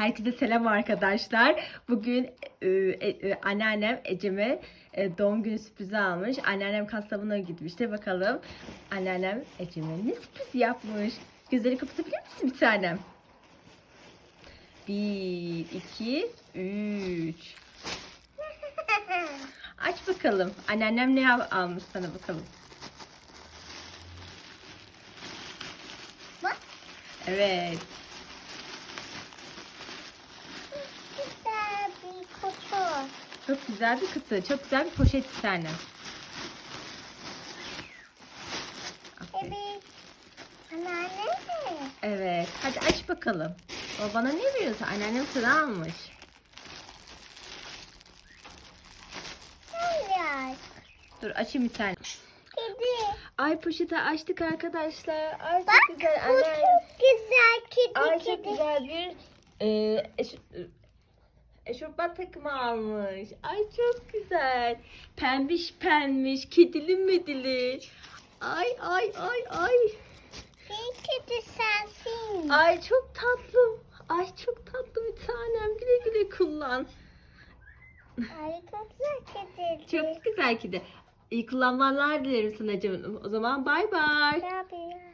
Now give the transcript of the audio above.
Herkese selam arkadaşlar. Bugün e, e, e, anneannem Ecem'e e, doğum günü sürprizi almış. Anneannem kasabına gitmişti. Bakalım anneannem Ecem'e ne sürpriz yapmış. Gözleri kapatabilir misin bir tanem? Bir, iki, üç. Aç bakalım. Anneannem ne al- almış sana bakalım. Bak. Evet. Güzel bir kutu. Çok güzel bir kutu. Çok güzel bir poşet. Aferin. Evet. Anneanne mi? Evet. Hadi aç bakalım. O bana ne veriyorsun? Anneannem sana almış. Hayır. Dur açayım bir tane. Kedi. Ay poşeti açtık arkadaşlar. Ay Bak çok güzel. bu çok güzel kedi Ay çok kedi. güzel bir e, eş, eşofman takımı almış. Ay çok güzel. Pembiş pembiş, kedili medili. Ay ay ay ay. Bir kedi sensin. Ay çok tatlı. Ay çok tatlı bir tanem. Güle güle kullan. Harika güzel kedi. Çok güzel kedi. İyi kullanmalar dilerim sana canım. O zaman bay bay. Ne yapıyor?